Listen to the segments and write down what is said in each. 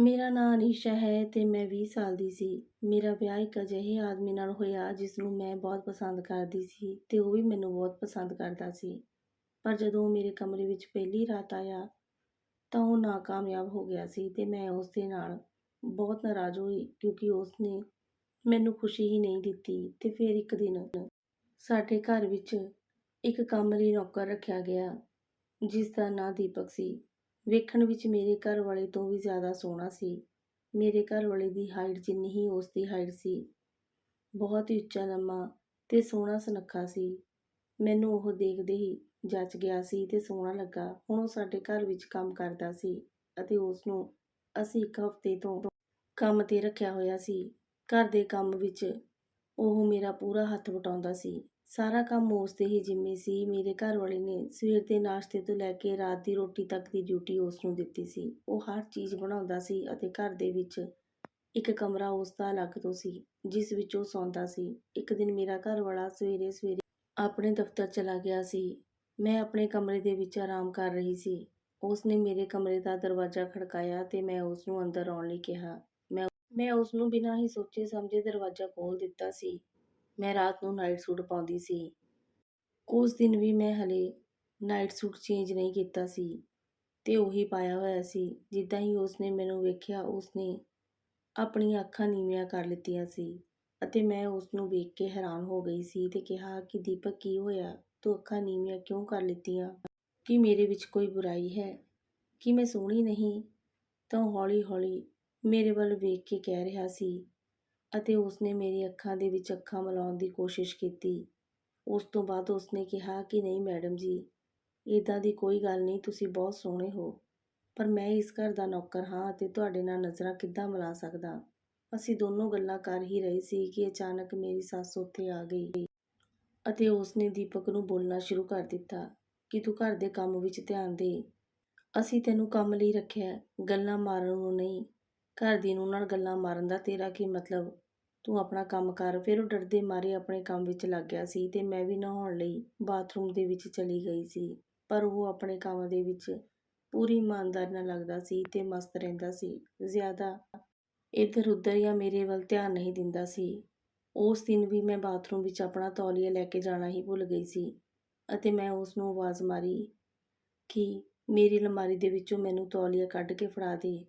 ਮੇਰਾ ਨਾਂ ਅਨੀਸ਼ਾ ਹੈ ਤੇ ਮੈਂ 20 ਸਾਲ ਦੀ ਸੀ। ਮੇਰਾ ਵਿਆਹ ਇੱਕ ਅਜਿਹੇ ਆਦਮੀ ਨਾਲ ਹੋਇਆ ਜਿਸ ਨੂੰ ਮੈਂ ਬਹੁਤ ਪਸੰਦ ਕਰਦੀ ਸੀ ਤੇ ਉਹ ਵੀ ਮੈਨੂੰ ਬਹੁਤ ਪਸੰਦ ਕਰਦਾ ਸੀ। ਪਰ ਜਦੋਂ ਉਹ ਮੇਰੇ ਕਮਰੇ ਵਿੱਚ ਪਹਿਲੀ ਰਾਤ ਆਇਆ ਤਾਂ ਉਹ ਨਾਕਾਮਯਾਬ ਹੋ ਗਿਆ ਸੀ ਤੇ ਮੈਂ ਉਸ ਦੇ ਨਾਲ ਬਹੁਤ ਨਾਰਾਜ਼ ਹੋਈ ਕਿਉਂਕਿ ਉਸ ਨੇ ਮੈਨੂੰ ਖੁਸ਼ੀ ਹੀ ਨਹੀਂ ਦਿੱਤੀ ਤੇ ਫਿਰ ਇੱਕ ਦਿਨ ਸਾਡੇ ਘਰ ਵਿੱਚ ਇੱਕ ਕੰਮ ਲਈ ਨੌਕਰ ਰੱਖਿਆ ਗਿਆ ਜਿਸ ਦਾ ਨਾਂ ਦੀਪਕ ਸੀ। ਵੇਖਣ ਵਿੱਚ ਮੇਰੇ ਘਰ ਵਾਲੇ ਤੋਂ ਵੀ ਜ਼ਿਆਦਾ ਸੋਹਣਾ ਸੀ। ਮੇਰੇ ਘਰ ਵਾਲੇ ਦੀ ਹਾਈਟ ਜਿੰਨੀ ਹੀ ਉਸ ਦੀ ਹਾਈਟ ਸੀ। ਬਹੁਤ ਹੀ ਉੱਚਾ ਲੰਮਾ ਤੇ ਸੋਹਣਾ ਸੁਨੱਖਾ ਸੀ। ਮੈਨੂੰ ਉਹ ਦੇਖਦੇ ਹੀ ਜੱਚ ਗਿਆ ਸੀ ਤੇ ਸੋਹਣਾ ਲੱਗਾ। ਹੁਣ ਉਹ ਸਾਡੇ ਘਰ ਵਿੱਚ ਕੰਮ ਕਰਦਾ ਸੀ ਅਤੇ ਉਸ ਨੂੰ ਅਸੀਂ ਇੱਕ ਹਫ਼ਤੇ ਤੋਂ ਕੰਮ ਤੇ ਰੱਖਿਆ ਹੋਇਆ ਸੀ। ਘਰ ਦੇ ਕੰਮ ਵਿੱਚ ਉਹ ਮੇਰਾ ਪੂਰਾ ਹੱਥ ਵਟਾਉਂਦਾ ਸੀ। ਸਾਰਾ ਕੰਮ ਉਸ ਦੇ ਹੀ ਜ਼ਿੰਮੇ ਸੀ। ਮੇਰੇ ਘਰ ਵਾਲੇ ਨੇ ਸਵੇਰ ਦੇ ਨਾਸ਼ਤੇ ਤੋਂ ਲੈ ਕੇ ਰਾਤ ਦੀ ਰੋਟੀ ਤੱਕ ਦੀ ਡਿਊਟੀ ਉਸ ਨੂੰ ਦਿੱਤੀ ਸੀ। ਉਹ ਹਰ ਚੀਜ਼ ਬਣਾਉਂਦਾ ਸੀ ਅਤੇ ਘਰ ਦੇ ਵਿੱਚ ਇੱਕ ਕਮਰਾ ਉਸ ਦਾ ਅਲੱਗ ਤੋਂ ਸੀ, ਜਿਸ ਵਿੱਚ ਉਹ ਸੌਂਦਾ ਸੀ। ਇੱਕ ਦਿਨ ਮੇਰਾ ਘਰ ਵਾਲਾ ਸਵੇਰੇ ਸਵੇਰੇ ਆਪਣੇ ਦਫ਼ਤਰ ਚਲਾ ਗਿਆ ਸੀ। ਮੈਂ ਆਪਣੇ ਕਮਰੇ ਦੇ ਵਿੱਚ ਆਰਾਮ ਕਰ ਰਹੀ ਸੀ। ਉਸ ਨੇ ਮੇਰੇ ਕਮਰੇ ਦਾ ਦਰਵਾਜ਼ਾ ਖੜਕਾਇਆ ਤੇ ਮੈਂ ਉਸ ਨੂੰ ਅੰਦਰ ਆਉਣ ਲਈ ਕਿਹਾ। ਮੈਂ ਮੈਂ ਉਸ ਨੂੰ ਬਿਨਾਂ ਹੀ ਸੋਚੇ ਸਮਝੇ ਦਰਵਾਜ਼ਾ ਖੋਲ੍ਹ ਦਿੱਤਾ ਸੀ। ਮੈਂ ਰਾਤ ਨੂੰ ਨਾਈਟ ਸੂਟ ਪਾਉਂਦੀ ਸੀ। ਉਸ ਦਿਨ ਵੀ ਮੈਂ ਹਲੇ ਨਾਈਟ ਸੂਟ ਚੇਂਜ ਨਹੀਂ ਕੀਤਾ ਸੀ ਅਤੇ ਉਹੀ ਪਾਇਆ ਹੋਇਆ ਸੀ। ਜਿੱਦਾਂ ਹੀ ਉਸਨੇ ਮੈਨੂੰ ਵੇਖਿਆ, ਉਸਨੇ ਆਪਣੀਆਂ ਅੱਖਾਂ ਨੀਵੀਆਂ ਕਰ ਲਿੱਤੀਆਂ ਸੀ ਅਤੇ ਮੈਂ ਉਸ ਨੂੰ ਵੇਖ ਕੇ ਹੈਰਾਨ ਹੋ ਗਈ ਸੀ ਅਤੇ ਕਿਹਾ ਕਿ ਦੀਪਕ ਕੀ ਹੋਇਆ? ਤੂੰ ਅੱਖਾਂ ਨੀਵੀਆਂ ਕਿਉਂ ਕਰ ਲਿੱਤੀਆਂ? ਕੀ ਮੇਰੇ ਵਿੱਚ ਕੋਈ ਬੁਰਾਈ ਹੈ? ਕੀ ਮੈਂ ਸੋਹਣੀ ਨਹੀਂ? ਤਾਂ ਹੌਲੀ-ਹੌਲੀ ਮੇਰੇ ਵੱਲ ਵੇਖ ਕੇ ਕਹਿ ਰਿਹਾ ਸੀ ਅਤੇ ਉਸਨੇ ਮੇਰੀ ਅੱਖਾਂ ਦੇ ਵਿੱਚ ਅੱਖਾਂ ਮਿਲਾਉਣ ਦੀ ਕੋਸ਼ਿਸ਼ ਕੀਤੀ। ਉਸ ਤੋਂ ਬਾਅਦ ਉਸਨੇ ਕਿਹਾ ਕਿ ਨਹੀਂ, ਮੈਡਮ ਜੀ ਇਦਾਂ ਦੀ ਕੋਈ ਗੱਲ ਨਹੀਂ, ਤੁਸੀਂ ਬਹੁਤ ਸੋਹਣੇ ਹੋ। ਪਰ ਮੈਂ ਇਸ ਘਰ ਦਾ ਨੌਕਰ ਹਾਂ ਅਤੇ ਤੁਹਾਡੇ ਨਾਲ ਨਜ਼ਰਾਂ ਕਿੱਦਾਂ ਮਿਲਾ ਸਕਦਾ? ਅਸੀਂ ਦੋਨੋਂ ਗੱਲਾਂ ਕਰ ਹੀ ਰਹੇ ਸੀ ਕਿ ਅਚਾਨਕ ਮੇਰੀ ਸੱਸ ਉੱਥੇ ਆ ਗਈ ਅਤੇ ਉਸਨੇ ਦੀਪਕ ਨੂੰ ਬੋਲਣਾ ਸ਼ੁਰੂ ਕਰ ਦਿੱਤਾ ਕਿ ਤੂੰ ਘਰ ਦੇ ਕੰਮ ਵਿੱਚ ਧਿਆਨ ਦੇ। ਅਸੀਂ ਤੈਨੂੰ ਕੰਮ ਲਈ ਰੱਖਿਆ, ਗੱਲਾਂ ਮਾਰਨ ਨੂੰ ਨਹੀਂ। ਘਰ ਦੀ ਨੂੰ ਨਾਲ ਗੱਲਾਂ ਮਾਰਨ ਦਾ ਤੇਰਾ ਕੀ ਮਤਲਬ? ਤੂੰ ਆਪਣਾ ਕੰਮ ਕਰ, ਫਿਰ ਉਹ ਡਰਦੇ ਮਾਰੇ ਆਪਣੇ ਕੰਮ ਵਿੱਚ ਲੱਗ ਗਿਆ ਸੀ ਤੇ ਮੈਂ ਵੀ ਨਹਾਉਣ ਲਈ ਬਾਥਰੂਮ ਦੇ ਵਿੱਚ ਚਲੀ ਗਈ ਸੀ, ਪਰ ਉਹ ਆਪਣੇ ਕੰਮ ਦੇ ਵਿੱਚ ਪੂਰੀ ਇਮਾਨਦਾਰੀ ਨਾਲ ਲੱਗਦਾ ਸੀ ਤੇ ਮਸਤ ਰਹਿੰਦਾ ਸੀ, ਜ਼ਿਆਦਾ ਇੱਧਰ ਉੱਧਰ ਜਾਂ ਮੇਰੇ ਵੱਲ ਧਿਆਨ ਨਹੀਂ ਦਿੰਦਾ ਸੀ। ਉਸ ਦਿਨ ਵੀ ਮੈਂ ਬਾਥਰੂਮ ਵਿੱਚ ਆਪਣਾ ਤੌਲੀਆ ਲੈ ਕੇ ਜਾਣਾ ਹੀ ਭੁੱਲ ਗਈ ਸੀ ਅਤੇ ਮੈਂ ਉਸ ਨੂੰ ਆਵਾਜ਼ ਮਾਰੀ ਕਿ ਮੇਰੀ ਅਲਮਾਰੀ ਦੇ ਵਿੱਚੋਂ ਮੈਨੂੰ ਤੌਲੀਆ ਕੱਢ ਕੇ ਫੜਾ ਦੇ।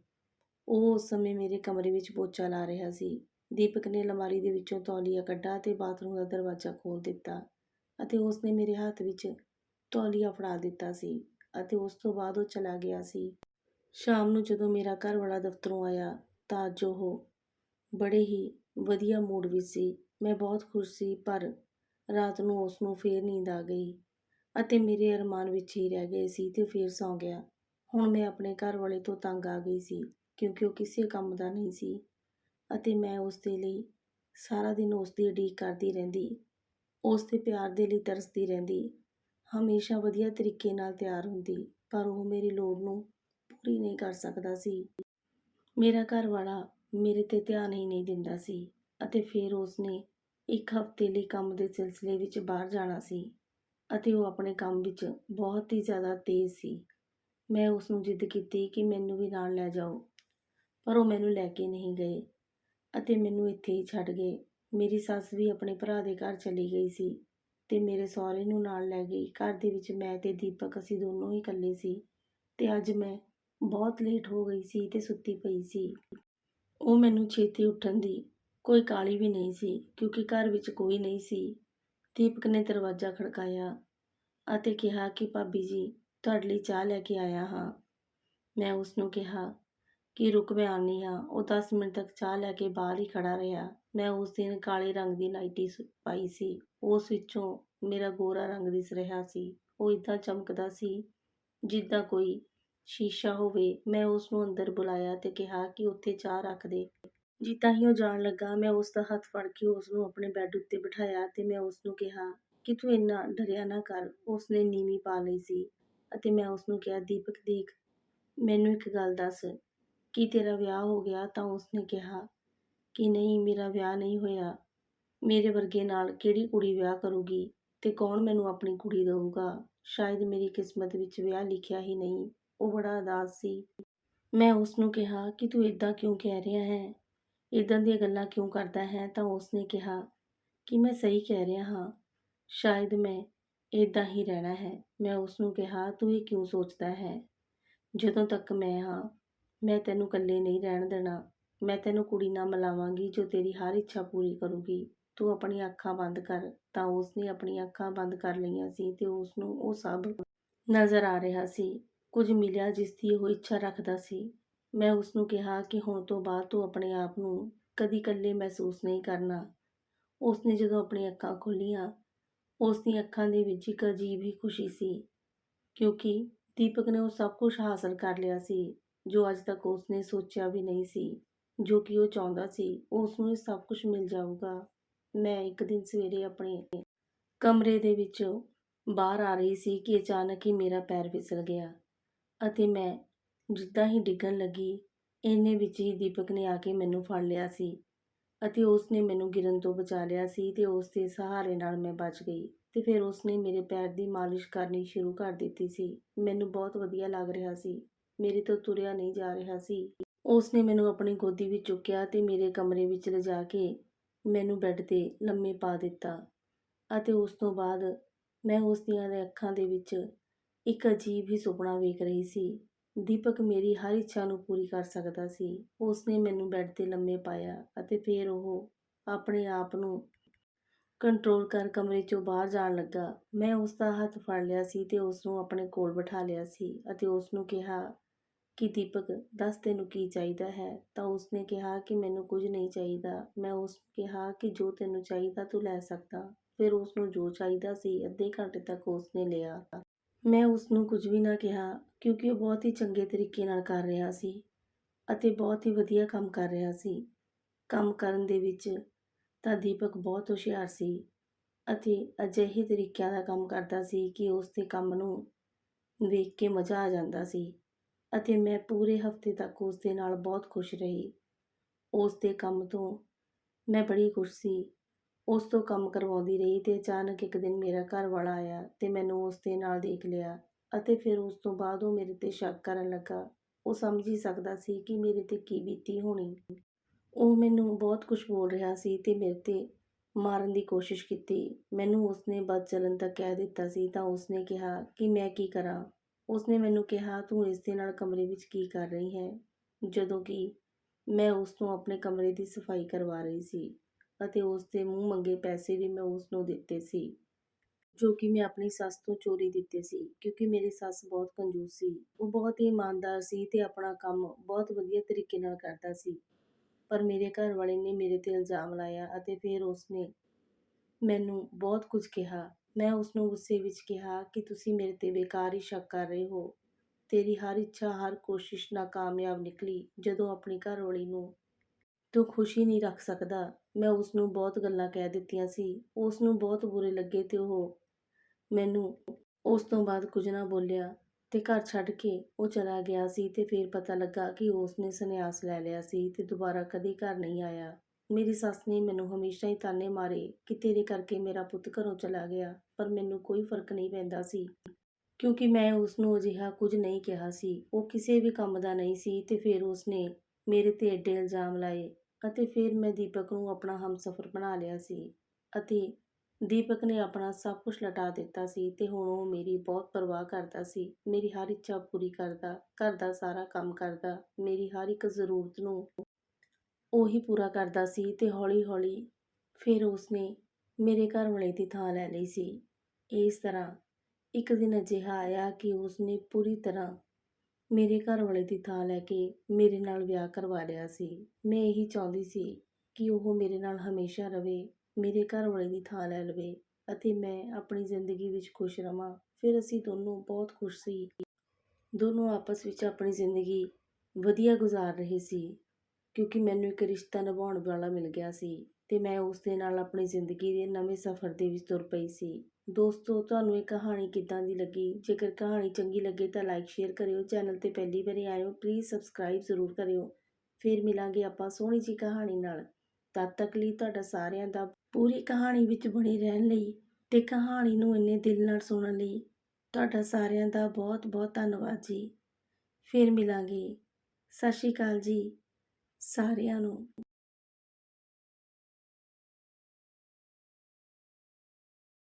ਉਹ ਉਸ ਸਮੇਂ ਮੇਰੇ ਕਮਰੇ ਵਿੱਚ ਪੋਚਾ ਲਾ ਰਿਹਾ ਸੀ। ਦੀਪਕ ਨੇ ਅਲਮਾਰੀ ਦੇ ਵਿੱਚੋਂ ਤੌਲੀਆ ਕੱਢਾ ਅਤੇ ਬਾਥਰੂਮ ਦਾ ਦਰਵਾਜ਼ਾ ਖੋਲ੍ਹ ਦਿੱਤਾ ਅਤੇ ਉਸ ਨੇ ਮੇਰੇ ਹੱਥ ਵਿੱਚ ਤੌਲੀਆ ਫੜਾ ਦਿੱਤਾ ਸੀ ਅਤੇ ਉਸ ਤੋਂ ਬਾਅਦ ਉਹ ਚਲਾ ਗਿਆ ਸੀ। ਸ਼ਾਮ ਨੂੰ ਜਦੋਂ ਮੇਰਾ ਘਰ ਵਾਲਾ ਦਫ਼ਤਰੋਂ ਆਇਆ ਤਾਂ ਅੱਜ ਉਹ ਬੜੇ ਹੀ ਵਧੀਆ ਮੂਡ ਵਿੱਚ ਸੀ। ਮੈਂ ਬਹੁਤ ਖੁਸ਼ ਸੀ, ਪਰ ਰਾਤ ਨੂੰ ਉਸ ਨੂੰ ਫੇਰ ਨੀਂਦ ਆ ਗਈ ਅਤੇ ਮੇਰੇ ਅਰਮਾਨ ਵਿੱਚ ਹੀ ਰਹਿ ਗਏ ਸੀ ਤੇ ਫੇਰ ਸੌਂ ਗਿਆ। ਹੁਣ ਮੈਂ ਆਪਣੇ ਘਰ ਵਾਲੇ ਤੋਂ ਤੰਗ ਆ ਗਈ ਸੀ। ਕਿਉਂਕਿ ਉਹ ਕਿਸੇ ਕੰਮ ਦਾ ਨਹੀਂ ਸੀ ਅਤੇ ਮੈਂ ਉਸ ਦੇ ਲਈ ਸਾਰਾ ਦਿਨ ਉਸ ਦੀ ਉਡੀਕ ਕਰਦੀ ਰਹਿੰਦੀ ਉਸ ਦੇ ਪਿਆਰ ਦੇ ਲਈ ਤਰਸਦੀ ਰਹਿੰਦੀ, ਹਮੇਸ਼ਾ ਵਧੀਆ ਤਰੀਕੇ ਨਾਲ ਤਿਆਰ ਹੁੰਦੀ, ਪਰ ਉਹ ਮੇਰੀ ਲੋੜ ਨੂੰ ਪੂਰੀ ਨਹੀਂ ਕਰ ਸਕਦਾ ਸੀ। ਮੇਰਾ ਘਰ ਵਾਲਾ ਮੇਰੇ ਤੇ ਧਿਆਨ ਹੀ ਨਹੀਂ ਦਿੰਦਾ ਸੀ ਅਤੇ ਫਿਰ ਉਸ ਨੇ ਇੱਕ ਹਫ਼ਤੇ ਲਈ ਕੰਮ ਦੇ ਸਿਲਸਿਲੇ ਵਿੱਚ ਬਾਹਰ ਜਾਣਾ ਸੀ ਅਤੇ ਉਹ ਆਪਣੇ ਕੰਮ ਵਿੱਚ ਬਹੁਤ ਹੀ ਜ਼ਿਆਦਾ ਤੇਜ਼ ਸੀ। ਮੈਂ ਉਸ ਨੂੰ ਜਿੱਦ ਕੀਤੀ ਕਿ ਮੈਨੂੰ ਵੀ ਨਾਲ ਲੈ ਜਾਓ। ਪਰ ਉਹ ਮੈਨੂੰ ਲੈ ਕੇ ਨਹੀਂ ਗਏ ਅਤੇ ਮੈਨੂੰ ਇੱਥੇ ਹੀ ਛੱਡ ਗਏ। ਮੇਰੀ ਸੱਸ ਵੀ ਆਪਣੇ ਭਰਾ ਦੇ ਘਰ ਚਲੀ ਗਈ ਸੀ ਤੇ ਮੇਰੇ ਸਹੁਰੇ ਨੂੰ ਨਾਲ ਲੈ ਗਈ। ਘਰ ਦੇ ਵਿੱਚ ਮੈਂ ਤੇ ਦੀਪਕ, ਅਸੀਂ ਦੋਨੋਂ ਹੀ ਇਕੱਲੇ ਸੀ ਤੇ ਅੱਜ ਮੈਂ ਬਹੁਤ ਲੇਟ ਹੋ ਗਈ ਸੀ ਤੇ ਸੁੱਤੀ ਪਈ ਸੀ। ਉਹ ਮੈਨੂੰ ਛੇਤੀ ਉੱਠਣ ਦੀ ਕੋਈ ਕਾਲੀ ਵੀ ਨਹੀਂ ਸੀ ਕਿਉਂਕਿ ਘਰ ਵਿੱਚ ਕੋਈ ਨਹੀਂ ਸੀ। ਦੀਪਕ ਨੇ ਦਰਵਾਜ਼ਾ ਖੜਕਾਇਆ ਅਤੇ ਕਿਹਾ ਕਿ, ਭਾਬੀ ਜੀ, ਤੁਹਾਡੇ ਲਈ ਚਾਹ ਲੈ ਕੇ ਆਇਆ ਹਾਂ। ਮੈਂ ਉਸ ਨੂੰ ਕਿਹਾ ਕਿ ਰੁਕ ਮੈਂ ਆਉਂਦੀ ਹਾਂ। ਉਹ 10 ਮਿੰਟ ਤੱਕ ਚਾਹ ਲੈ ਕੇ ਬਾਹਰ ਹੀ ਖੜਾ ਰਿਹਾ। ਮੈਂ ਉਸ ਦਿਨ ਕਾਲੇ ਰੰਗ ਦੀ ਨਾਈਟੀ ਪਾਈ ਸੀ। ਉਸ ਵਿੱਚੋਂ ਮੇਰਾ ਗੋਰਾ ਰੰਗ ਦਿਸ ਰਿਹਾ ਸੀ। ਉਹ ਇਦਾਂ ਚਮਕਦਾ ਸੀ ਜਿੱਦਾਂ ਕੋਈ ਸ਼ੀਸ਼ਾ ਹੋਵੇ। ਮੈਂ ਉਸ ਨੂੰ ਅੰਦਰ ਬੁਲਾਇਆ ਤੇ ਕਿਹਾ ਕਿ ਉੱਥੇ ਚਾਹ ਰੱਖ ਦੇ। ਜਿੱਦਾਂ ਹੀ ਉਹ ਜਾਣ ਲੱਗਾ, ਮੈਂ ਉਸ ਦਾ ਹੱਥ ਫੜ ਕੇ ਉਸ ਨੂੰ ਆਪਣੇ ਬੈੱਡ ਉੱਤੇ ਬਿਠਾਇਆ ਤੇ ਮੈਂ ਉਸ ਨੂੰ ਕਿਹਾ, ਕਿ ਤੂੰ ਇੰਨਾ ਡਰਿਆ ਨਾ ਕਰ। ਉਸ ਨੇ ਨੀਵੀਂ ਪਾ ਲਈ ਸੀ ਅਤੇ ਮੈਂ ਉਸ ਨੂੰ ਕਿਹਾ, ਦੀਪਕ, ਦੇਖ, ਮੈਨੂੰ ਇੱਕ ਗੱਲ ਦੱਸ। ਕੀ ਤੇਰਾ ਵਿਆਹ ਹੋ ਗਿਆ ਤਾਂ ਉਸਨੇ ਕਿਹਾ ਕਿ ਨਹੀਂ, ਮੇਰਾ ਵਿਆਹ ਨਹੀਂ ਹੋਇਆ। ਮੇਰੇ ਵਰਗੇ ਨਾਲ ਕਿਹੜੀ ਕੁੜੀ ਵਿਆਹ ਕਰੂਗੀ ਤੇ ਕੌਣ ਮੈਨੂੰ ਆਪਣੀ ਕੁੜੀ ਦੇਊਗਾ? ਸ਼ਾਇਦ ਮੇਰੀ ਕਿਸਮਤ ਵਿੱਚ ਵਿਆਹ ਲਿਖਿਆ ਹੀ ਨਹੀਂ। ਉਹ ਬੜਾ ਉਦਾਸ ਸੀ। ਮੈਂ ਉਸ ਨੂੰ ਕਿਹਾ, ਕਿ ਤੂੰ ਇਦਾਂ ਕਿਉਂ ਕਹਿ ਰਿਹਾ ਹੈ? ਇਦਾਂ ਦੀਆਂ ਗੱਲਾਂ ਕਿਉਂ ਕਰਦਾ ਹੈ? ਤਾਂ ਉਸਨੇ ਕਿਹਾ, ਕਿ ਮੈਂ ਸਹੀ ਕਹਿ ਰਿਹਾ ਹਾਂ। ਸ਼ਾਇਦ ਮੈਂ ਇਦਾਂ ਹੀ ਰਹਿਣਾ ਹੈ। ਮੈਂ ਉਸ ਨੂੰ ਕਿਹਾ, ਤੂੰ ਇਹ ਕਿਉਂ ਸੋਚਦਾ ਹੈ? ਜਦੋਂ ਤੱਕ ਮੈਂ ਹਾਂ ਮੈਂ ਤੈਨੂੰ ਇਕੱਲੇ ਨਹੀਂ ਰਹਿਣ ਦੇਣਾ। ਮੈਂ ਤੈਨੂੰ ਕੁੜੀ ਨਾਲ ਮਿਲਾਵਾਂਗੀ ਜੋ ਤੇਰੀ ਹਰ ਇੱਛਾ ਪੂਰੀ ਕਰੂਗੀ। ਤੂੰ ਆਪਣੀਆਂ ਅੱਖਾਂ ਬੰਦ ਕਰ। ਤਾਂ ਉਸਨੇ ਆਪਣੀਆਂ ਅੱਖਾਂ ਬੰਦ ਕਰ ਲਈਆਂ ਸੀ ਤੇ ਉਸ ਨੂੰ ਉਹ ਸਭ ਨਜ਼ਰ ਆ ਰਿਹਾ ਸੀ। ਕੁਝ ਮਿਲਿਆ ਜਿਸ ਦੀ ਉਹ ਇੱਛਾ ਰੱਖਦਾ ਸੀ। ਮੈਂ ਉਸ ਨੂੰ ਕਿਹਾ ਕਿ ਹੁਣ ਤੋਂ ਬਾਅਦ ਤੂੰ ਆਪਣੇ ਆਪ ਨੂੰ ਕਦੀ ਇਕੱਲੇ ਮਹਿਸੂਸ ਨਹੀਂ ਕਰਨਾ। ਉਸਨੇ ਜਦੋਂ ਆਪਣੀਆਂ ਅੱਖਾਂ ਖੋਲ੍ਹੀਆਂ ਉਸ ਦੀਆਂ ਅੱਖਾਂ ਦੇ ਵਿੱਚ ਇੱਕ ਅਜੀਬ ਹੀ ਖੁਸ਼ੀ ਸੀ। ਕਿਉਂਕਿ ਦੀਪਕ ਨੇ ਉਹ ਸਭ ਕੁਝ ਹਾਸਲ ਕਰ ਲਿਆ ਸੀ। ਜੋ ਅੱਜ ਤੱਕ ਉਸਨੇ ਸੋਚਿਆ ਵੀ ਨਹੀਂ ਸੀ, ਜੋ ਕਿ ਉਹ ਚਾਹੁੰਦਾ ਸੀ ਉਸ ਨੂੰ ਸਭ ਕੁਝ ਮਿਲ ਜਾਊਗਾ। ਮੈਂ ਇੱਕ ਦਿਨ ਸਵੇਰੇ ਆਪਣੇ ਕਮਰੇ ਦੇ ਵਿੱਚੋਂ ਬਾਹਰ ਆ ਰਹੀ ਸੀ ਕਿ ਅਚਾਨਕ ਹੀ ਮੇਰਾ ਪੈਰ ਫਿਸਲ ਗਿਆ ਅਤੇ ਮੈਂ ਜਿੱਦਾਂ ਹੀ ਡਿੱਗਣ ਲੱਗੀ, ਇੰਨੇ ਵਿੱਚ ਹੀ ਦੀਪਕ ਨੇ ਆ ਕੇ ਮੈਨੂੰ ਫੜ ਲਿਆ ਸੀ ਅਤੇ ਉਸ ਨੇ ਮੈਨੂੰ ਗਿਰਨ ਤੋਂ ਬਚਾ ਲਿਆ ਸੀ ਤੇ ਉਸ ਦੇ ਸਹਾਰੇ ਨਾਲ ਮੈਂ ਬਚ ਗਈ ਤੇ ਫਿਰ ਉਸ ਨੇ ਮੇਰੇ ਪੈਰ ਦੀ ਮਾਲਿਸ਼ ਕਰਨੀ ਸ਼ੁਰੂ ਕਰ ਦਿੱਤੀ ਸੀ। ਮੈਨੂੰ ਬਹੁਤ ਵਧੀਆ ਲੱਗ ਰਿਹਾ ਸੀ। ਮੇਰੇ ਤੋਂ ਤੁਰਿਆ ਨਹੀਂ ਜਾ ਰਿਹਾ ਸੀ। ਉਸ ਨੇ ਮੈਨੂੰ ਆਪਣੀ ਗੋਦੀ ਵਿੱਚ ਚੁੱਕਿਆ ਤੇ ਮੇਰੇ ਕਮਰੇ ਵਿੱਚ ਲਿਜਾ ਕੇ ਮੈਨੂੰ ਬੈੱਡ ਤੇ ਲੰਮੇ ਪਾ ਦਿੱਤਾ ਅਤੇ ਉਸ ਤੋਂ ਬਾਅਦ ਮੈਂ ਉਸ ਦੀਆਂ ਅੱਖਾਂ ਦੇ ਵਿੱਚ ਇੱਕ ਅਜੀਬ ਹੀ ਸੁਪਨਾ ਵੇਖ ਰਹੀ ਸੀ। ਦੀਪਕ ਮੇਰੀ ਹਰ ਇੱਛਾ ਨੂੰ ਪੂਰੀ ਕਰ ਸਕਦਾ ਸੀ। ਉਸ ਨੇ ਮੈਨੂੰ ਬੈੱਡ ਤੇ ਲੰਮੇ ਪਾਇਆ ਅਤੇ ਫਿਰ ਉਹ ਆਪਣੇ ਆਪ ਨੂੰ ਕੰਟਰੋਲ ਕਰ ਕਮਰੇ ਚੋਂ ਬਾਹਰ ਜਾਣ ਲੱਗਾ। ਮੈਂ ਉਸ ਦਾ ਹੱਥ ਫੜ ਲਿਆ ਸੀ ਤੇ ਉਸ ਨੂੰ ਆਪਣੇ ਕੋਲ ਬਿਠਾ ਲਿਆ ਸੀ ਅਤੇ ਉਸ ਨੂੰ ਕਿਹਾ ਕਿ ਦੀਪਕ, ਦੱਸ ਤੈਨੂੰ ਕੀ ਚਾਹੀਦਾ ਹੈ? ਤਾਂ ਉਸਨੇ ਕਿਹਾ ਕਿ ਮੈਨੂੰ ਕੁਝ ਨਹੀਂ ਚਾਹੀਦਾ। ਮੈਂ ਉਸ ਕਿਹਾ ਕਿ ਜੋ ਤੈਨੂੰ ਚਾਹੀਦਾ ਤੂੰ ਲੈ ਸਕਦਾ। ਫਿਰ ਉਸ ਨੂੰ ਜੋ ਚਾਹੀਦਾ ਸੀ, ਅੱਧੇ ਘੰਟੇ ਤੱਕ ਉਸਨੇ ਲਿਆ। ਮੈਂ ਉਸ ਨੂੰ ਕੁਝ ਵੀ ਨਾ ਕਿਹਾ, ਕਿਉਂਕਿ ਉਹ ਬਹੁਤ ਹੀ ਚੰਗੇ ਤਰੀਕੇ ਨਾਲ ਕਰ ਰਿਹਾ ਸੀ ਅਤੇ ਬਹੁਤ ਹੀ ਵਧੀਆ ਕੰਮ ਕਰ ਰਿਹਾ ਸੀ। ਕੰਮ ਕਰਨ ਦੇ ਵਿੱਚ ਤਾਂ ਦੀਪਕ ਬਹੁਤ ਹੁਸ਼ਿਆਰ ਸੀ ਅਤੇ ਅਜਿਹੇ ਤਰੀਕਿਆਂ ਦਾ ਕੰਮ ਕਰਦਾ ਸੀ ਕਿ ਉਸ ਦੇ ਕੰਮ ਨੂੰ ਵੇਖ ਕੇ ਮਜ਼ਾ ਆ ਜਾਂਦਾ ਸੀ। ਅਤੇ ਮੈਂ ਪੂਰੇ ਹਫ਼ਤੇ ਤੱਕ ਉਸ ਦੇ ਨਾਲ ਬਹੁਤ ਖੁਸ਼ ਰਹੀ। ਉਸ ਦੇ ਕੰਮ ਤੋਂ ਮੈਂ ਬੜੀ ਖੁਸ਼ ਸੀ। ਉਸ ਤੋਂ ਕੰਮ ਕਰਵਾਉਂਦੀ ਰਹੀ ਤੇ ਅਚਾਨਕ ਇੱਕ ਦਿਨ ਮੇਰਾ ਘਰ ਵਾਲਾ ਆਇਆ ਤੇ ਮੈਨੂੰ ਉਸ ਦੇ ਨਾਲ ਦੇਖ ਲਿਆ ਅਤੇ ਫਿਰ ਉਸ ਤੋਂ ਬਾਅਦ ਉਹ ਮੇਰੇ ਤੇ ਸ਼ੱਕ ਕਰਨ ਲੱਗਾ। ਉਹ ਸਮਝ ਹੀ ਸਕਦਾ ਸੀ ਕਿ ਮੇਰੇ ਤੇ ਕੀ ਬੀਤੀ ਹੋਣੀ। ਉਹ ਮੈਨੂੰ ਬਹੁਤ ਕੁਝ ਬੋਲ ਰਿਹਾ ਸੀ ਤੇ ਮੇਰੇ ਤੇ ਮਾਰਨ ਦੀ ਕੋਸ਼ਿਸ਼ ਕੀਤੀ। ਮੈਨੂੰ ਉਸਨੇ ਬਦ ਚੱਲਣ ਤੱਕ ਕਹਿ ਦਿੱਤਾ ਸੀ ਤਾਂ ਉਸਨੇ ਕਿਹਾ ਕਿ ਮੈਂ ਕੀ ਕਰਾਂ? ਉਸਨੇ ਮੈਨੂੰ ਕਿਹਾ, ਤੂੰ ਇਸ ਦੇ ਨਾਲ ਕਮਰੇ ਵਿੱਚ ਕੀ ਕਰ ਰਹੀ ਹੈ? ਜਦੋਂ ਕਿ ਮੈਂ ਉਸ ਨੂੰ ਆਪਣੇ ਕਮਰੇ ਦੀ ਸਫ਼ਾਈ ਕਰਵਾ ਰਹੀ ਸੀ ਅਤੇ ਉਸ ਦੇ ਮੂੰਹ ਮੰਗੇ ਪੈਸੇ ਵੀ ਮੈਂ ਉਸ ਨੂੰ ਦਿੱਤੇ ਸੀ, ਜੋ ਕਿ ਮੈਂ ਆਪਣੀ ਸੱਸ ਤੋਂ ਚੋਰੀ ਦਿੱਤੇ ਸੀ, ਕਿਉਂਕਿ ਮੇਰੀ ਸੱਸ ਬਹੁਤ ਕੰਜੂਸ ਸੀ। ਉਹ ਬਹੁਤ ਹੀ ਇਮਾਨਦਾਰ ਸੀ ਤੇ ਆਪਣਾ ਕੰਮ ਬਹੁਤ ਵਧੀਆ ਤਰੀਕੇ ਨਾਲ ਕਰਦਾ ਸੀ। ਪਰ ਮੇਰੇ ਘਰ ਵਾਲੇ ਨੇ ਮੇਰੇ ਤੇ ਇਲਜ਼ਾਮ ਲਾਇਆ ਅਤੇ ਫਿਰ ਉਸਨੇ ਮੈਨੂੰ ਬਹੁਤ ਕੁਝ ਕਿਹਾ। ਮੈਂ ਉਸਨੂੰ ਗੁੱਸੇ ਵਿੱਚ ਕਿਹਾ ਕਿ ਤੁਸੀਂ ਮੇਰੇ ਤੇ ਬੇਕਾਰ ਹੀ ਸ਼ੱਕ ਕਰ ਰਹੇ ਹੋ। ਤੇਰੀ ਹਰ ਇੱਛਾ, ਹਰ ਕੋਸ਼ਿਸ਼ ਨਾਕਾਮਯਾਬ ਨਿਕਲੀ ਜਦੋਂ ਆਪਣੀ ਘਰਵਾਲੀ ਨੂੰ ਤੂੰ ਖੁਸ਼ੀ ਨਹੀਂ ਰੱਖ ਸਕਦਾ। ਮੈਂ ਉਸ ਨੂੰ ਬਹੁਤ ਗੱਲਾਂ ਕਹਿ ਦਿੱਤੀਆਂ ਸੀ। ਉਸ ਨੂੰ ਬਹੁਤ ਬੁਰੇ ਲੱਗੇ ਤੇ ਉਹ ਮੈਨੂੰ ਉਸ ਤੋਂ ਬਾਅਦ ਕੁਝ ਨਾ ਬੋਲਿਆ ਤੇ ਘਰ ਛੱਡ ਕੇ ਉਹ ਚਲਾ ਗਿਆ ਸੀ ਤੇ ਫਿਰ ਪਤਾ ਲੱਗਾ ਕਿ ਉਸ ਨੇ ਸੰਨਿਆਸ ਲੈ ਲਿਆ ਸੀ ਤੇ ਦੁਬਾਰਾ ਕਦੀ ਘਰ ਨਹੀਂ ਆਇਆ। ਮੇਰੀ ਸੱਸ ਨੇ ਮੈਨੂੰ ਹਮੇਸ਼ਾ ਹੀ ਤਾਨੇ ਮਾਰੇ ਕਿ ਤੇਰੇ ਕਰਕੇ ਮੇਰਾ ਪੁੱਤ ਘਰੋਂ ਚਲਾ ਗਿਆ, ਪਰ ਮੈਨੂੰ ਕੋਈ ਫ਼ਰਕ ਨਹੀਂ ਪੈਂਦਾ ਸੀ। ਕਿਉਂਕਿ ਮੈਂ ਉਸ ਨੂੰ ਅਜਿਹਾ ਕੁਝ ਨਹੀਂ ਕਿਹਾ ਸੀ। ਉਹ ਕਿਸੇ ਵੀ ਕੰਮ ਦਾ ਨਹੀਂ ਸੀ ਤੇ ਫਿਰ ਉਸ ਨੇ ਮੇਰੇ ਤੇ ਐਡੇ ਇਲਜ਼ਾਮ ਲਾਏ ਅਤੇ ਫਿਰ ਮੈਂ ਦੀਪਕ ਨੂੰ ਆਪਣਾ ਹਮਸਫਰ ਬਣਾ ਲਿਆ ਸੀ ਅਤੇ ਦੀਪਕ ਨੇ ਆਪਣਾ ਸਭ ਕੁਝ ਲਟਾ ਦਿੱਤਾ ਸੀ ਤੇ ਹੁਣ ਉਹ ਮੇਰੀ ਬਹੁਤ ਪਰਵਾਹ ਕਰਦਾ ਸੀ। ਮੇਰੀ ਹਰ ਇੱਛਾ ਪੂਰੀ ਕਰਦਾ, ਘਰ ਦਾ ਸਾਰਾ ਕੰਮ ਕਰਦਾ, ਮੇਰੀ ਹਰ ਇੱਕ ਜ਼ਰੂਰਤ ਨੂੰ ਉਹੀ ਪੂਰਾ ਕਰਦਾ ਸੀ ਤੇ ਹੌਲੀ-ਹੌਲੀ ਫਿਰ ਉਸਨੇ ਮੇਰੇ ਘਰ ਵਾਲੇ ਦੀ ਥਾਂ ਲੈ ਲਈ ਸੀ। ਇਸ ਤਰ੍ਹਾਂ ਇੱਕ ਦਿਨ ਅਜਿਹਾ ਆਇਆ ਕਿ ਉਸਨੇ ਪੂਰੀ ਤਰ੍ਹਾਂ ਮੇਰੇ ਘਰ ਵਾਲੇ ਦੀ ਥਾਂ ਲੈ ਕੇ ਮੇਰੇ ਨਾਲ ਵਿਆਹ ਕਰਵਾ ਲਿਆ ਸੀ। ਮੈਂ ਇਹੀ ਚਾਹੁੰਦੀ ਸੀ ਕਿ ਉਹ ਮੇਰੇ ਨਾਲ ਹਮੇਸ਼ਾ ਰਵੇ, ਮੇਰੇ ਘਰ ਵਾਲੇ ਦੀ ਥਾਂ ਲੈ ਲਵੇ ਅਤੇ ਮੈਂ ਆਪਣੀ ਜ਼ਿੰਦਗੀ ਵਿੱਚ ਖੁਸ਼ ਰਵਾਂ। ਫਿਰ ਅਸੀਂ ਦੋਨੋਂ ਬਹੁਤ ਖੁਸ਼ ਸੀ। ਦੋਨੋਂ ਆਪਸ ਵਿੱਚ ਆਪਣੀ ਜ਼ਿੰਦਗੀ ਵਧੀਆ ਗੁਜ਼ਾਰ ਰਹੇ ਸੀ। ਕਿਉਂਕਿ ਮੈਨੂੰ ਇੱਕ ਰਿਸ਼ਤਾ ਨਿਭਾਉਣ ਵਾਲਾ ਮਿਲ ਗਿਆ ਸੀ ਅਤੇ ਮੈਂ ਉਸ ਦੇ ਨਾਲ ਆਪਣੀ ਜ਼ਿੰਦਗੀ ਦੇ ਨਵੇਂ ਸਫ਼ਰ ਦੇ ਵਿੱਚ ਤੁਰ ਪਈ ਸੀ। ਦੋਸਤੋ, ਤੁਹਾਨੂੰ ਇਹ ਕਹਾਣੀ ਕਿੱਦਾਂ ਦੀ ਲੱਗੀ? ਜੇਕਰ ਕਹਾਣੀ ਚੰਗੀ ਲੱਗੇ ਤਾਂ ਲਾਈਕ ਸ਼ੇਅਰ ਕਰਿਓ ਚੈਨਲ ਤੇ ਪਹਿਲੀ ਵਾਰੀ ਆਇਓ ਪਲੀਜ਼ ਸਬਸਕ੍ਰਾਈਬ ਜ਼ਰੂਰ ਕਰਿਓ। ਫਿਰ ਮਿਲਾਂਗੇ ਆਪਾਂ ਸੋਹਣੀ ਜੀ ਕਹਾਣੀ ਨਾਲ। ਤਦ ਤੱਕ ਲਈ ਤੁਹਾਡਾ ਸਾਰਿਆਂ ਦਾ ਪੂਰੀ ਕਹਾਣੀ ਵਿੱਚ ਬਣੇ ਰਹਿਣ ਲਈ ਤੇ ਕਹਾਣੀ ਨੂੰ ਇੰਨੇ ਦਿਲ ਨਾਲ ਸੁਣਨ ਲਈ ਤੁਹਾਡਾ ਸਾਰਿਆਂ ਦਾ ਬਹੁਤ ਬਹੁਤ ਧੰਨਵਾਦ ਜੀ। ਫਿਰ ਮਿਲਾਂਗੇ। ਸਤਿ ਸ਼੍ਰੀ ਅਕਾਲ ਜੀ। ਸਾਰਿਆਂ ਨੂੰ